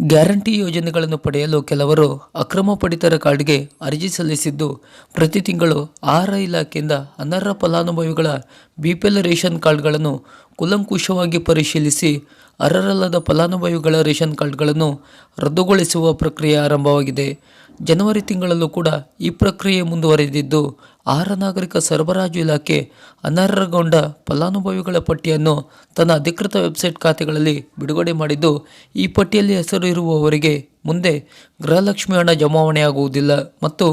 Guarantee ಯೋಜನೆಗಳನ್ನು ಪಡೆಯಲು ಕೆಲವರು ಅಕ್ರಮ ಪಡಿತರ ಕಾರ್ಡ್ಗೆ ಅರ್ಜಿ ಸಲ್ಲಿಸಿದ್ದು, ಪ್ರತಿ ತಿಂಗಳು ಆಹಾರ ಇಲಾಖೆಯಿಂದ ಅನರ್ಹ ಫಲಾನುಭವಿಗಳ ಬಿಪಿಎಲ್ ರೇಷನ್ ಕಾರ್ಡ್ಗಳನ್ನು ಕುಲಂಕುಷವಾಗಿ ಪರಿಶೀಲಿಸಿ ಅರ್ಹರಲ್ಲದ ಫಲಾನುಭವಿಗಳ ರೇಷನ್ ಕಾರ್ಡ್ಗಳನ್ನು ರದ್ದುಗೊಳಿಸುವ ಪ್ರಕ್ರಿಯೆ ಆರಂಭವಾಗಿದೆ. ಜನವರಿ ತಿಂಗಳಲ್ಲೂ ಕೂಡ ಈ ಪ್ರಕ್ರಿಯೆ ಮುಂದುವರೆದಿದ್ದು, ಆಹಾರ ನಾಗರಿಕ ಸರಬರಾಜು ಇಲಾಖೆ ಅನರ್ಹಗೊಂಡ ಫಲಾನುಭವಿಗಳ ಪಟ್ಟಿಯನ್ನು ತನ್ನ ಅಧಿಕೃತ ವೆಬ್ಸೈಟ್ ಖಾತೆಗಳಲ್ಲಿ ಬಿಡುಗಡೆ ಮಾಡಿದ್ದು, ಈ ಪಟ್ಟಿಯಲ್ಲಿ ಹೆಸರು ಇರುವವರಿಗೆ ಮುಂದೆ ಗೃಹಲಕ್ಷ್ಮಿ ಹಣ ಜಮಾವಣೆಯಾಗುವುದಿಲ್ಲ ಮತ್ತು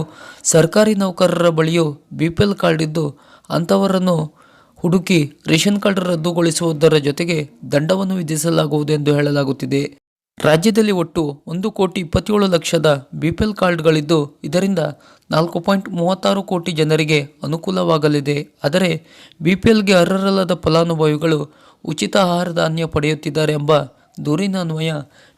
ಸರ್ಕಾರಿ ನೌಕರರ ಬಳಿಯೂ ಬಿ ಪಿ ಎಲ್ ಕಾರ್ಡ್ ಇದ್ದು, ಅಂಥವರನ್ನು ಹುಡುಕಿ ರೇಷನ್ ಕಾರ್ಡ್ ರದ್ದುಗೊಳಿಸುವುದರ ಜೊತೆಗೆ ದಂಡವನ್ನು ವಿಧಿಸಲಾಗುವುದು ಎಂದು ಹೇಳಲಾಗುತ್ತಿದೆ. ರಾಜ್ಯದಲ್ಲಿ ಒಟ್ಟು ಒಂದು ಕೋಟಿ ಇಪ್ಪತ್ತೇಳು ಲಕ್ಷದ ಬಿಪಿಎಲ್ ಕಾರ್ಡ್ಗಳಿದ್ದು ಇದರಿಂದ ನಾಲ್ಕು ಪಾಯಿಂಟ್ ಮೂವತ್ತಾರು ಕೋಟಿ ಜನರಿಗೆ ಅನುಕೂಲವಾಗಲಿದೆ. ಆದರೆ ಬಿಪಿಎಲ್ಗೆ ಅರ್ಹರಲ್ಲದ ಫಲಾನುಭವಿಗಳು ಉಚಿತ ಆಹಾರ ಧಾನ್ಯ ಪಡೆಯುತ್ತಿದ್ದಾರೆ ಎಂಬ ದೂರಿನ ಅನ್ವಯ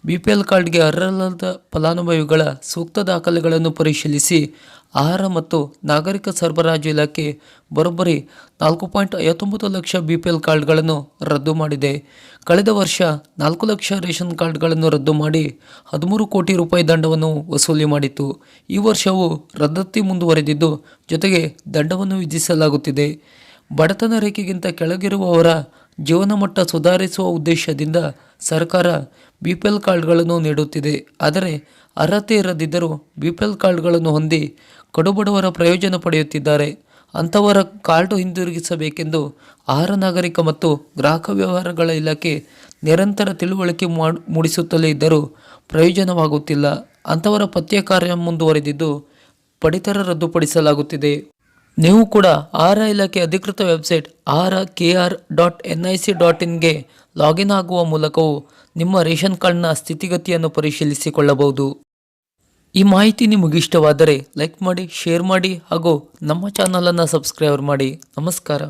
ಬಿಪಿಎಲ್ ಕಾರ್ಡ್ಗೆ ಅರ್ಹರಲ್ಲದ ಫಲಾನುಭವಿಗಳ ಸೂಕ್ತ ದಾಖಲೆಗಳನ್ನು ಪರಿಶೀಲಿಸಿ ಆಹಾರ ಮತ್ತು ನಾಗರಿಕ ಸರಬರಾಜು ಇಲಾಖೆ ಬರೋಬ್ಬರಿ ನಾಲ್ಕು ಪಾಯಿಂಟ್ ಐವತ್ತೊಂಬತ್ತು ಲಕ್ಷ ಬಿ ಪಿ ಎಲ್ ಕಾರ್ಡ್ಗಳನ್ನು ರದ್ದು ಮಾಡಿದೆ. ಕಳೆದ ವರ್ಷ ನಾಲ್ಕು ಲಕ್ಷ ರೇಷನ್ ಕಾರ್ಡ್ಗಳನ್ನು ರದ್ದು ಮಾಡಿ ಹದಿಮೂರು ಕೋಟಿ ರೂಪಾಯಿ ದಂಡವನ್ನು ವಸೂಲಿ ಮಾಡಿತ್ತು. ಈ ವರ್ಷವೂ ರದ್ದತಿ ಮುಂದುವರೆದಿದ್ದು ಜೊತೆಗೆ ದಂಡವನ್ನು ವಿಧಿಸಲಾಗುತ್ತಿದೆ. ಬಡತನ ರೇಖೆಗಿಂತ ಕೆಳಗಿರುವವರ ಜೀವನ ಮಟ್ಟ ಸುಧಾರಿಸುವ ಉದ್ದೇಶದಿಂದ ಸರ್ಕಾರ ಬಿ ಪಿ ಎಲ್ ಕಾರ್ಡ್ಗಳನ್ನು ನೀಡುತ್ತಿದೆ. ಆದರೆ ಅರ್ಹತೆ ಇರದಿದ್ದರೂ ಬಿ ಪಿ ಎಲ್ ಕಾರ್ಡ್ಗಳನ್ನು ಹೊಂದಿ ಕಡುಬಡವರ ಪ್ರಯೋಜನ ಪಡೆಯುತ್ತಿದ್ದಾರೆ. ಅಂಥವರ ಕಾರ್ಡ್ ಹಿಂದಿರುಗಿಸಬೇಕೆಂದು ಆಹಾರ ನಾಗರಿಕ ಮತ್ತು ಗ್ರಾಹಕ ವ್ಯವಹಾರಗಳ ಇಲಾಖೆ ನಿರಂತರ ತಿಳುವಳಿಕೆ ಮಾಡ್- ಮೂಡಿಸುತ್ತಲೇ ಇದ್ದರೂ ಪ್ರಯೋಜನವಾಗುತ್ತಿಲ್ಲ. ಅಂಥವರ ಪತ್ತೆ ಕಾರ್ಯ ಮುಂದುವರೆದಿದ್ದು ಪಡಿತರ ರದ್ದುಪಡಿಸಲಾಗುತ್ತಿದೆ. ನೀವು ಕೂಡ ಆಹಾರ ಇಲಾಖೆ ಅಧಿಕೃತ website ahara K R dot N I C dot ಇನ್ಗೆ login ಆಗುವ ಮೂಲಕವೂ ನಿಮ್ಮ ರೇಷನ್ ಕಾರ್ಡ್ನ ಸ್ಥಿತಿಗತಿಯನ್ನು ಪರಿಶೀಲಿಸಿಕೊಳ್ಳಬಹುದು. ಈ ಮಾಹಿತಿ ನಿಮಗೆ ಇಷ್ಟವಾದರೆ ಲೈಕ್ ಮಾಡಿ, ಶೇರ್ ಮಾಡಿ ಹಾಗೂ ನಮ್ಮ ಚಾನಲನ್ನು ಸಬ್ಸ್ಕ್ರೈಬ್ ಮಾಡಿ. ನಮಸ್ಕಾರ.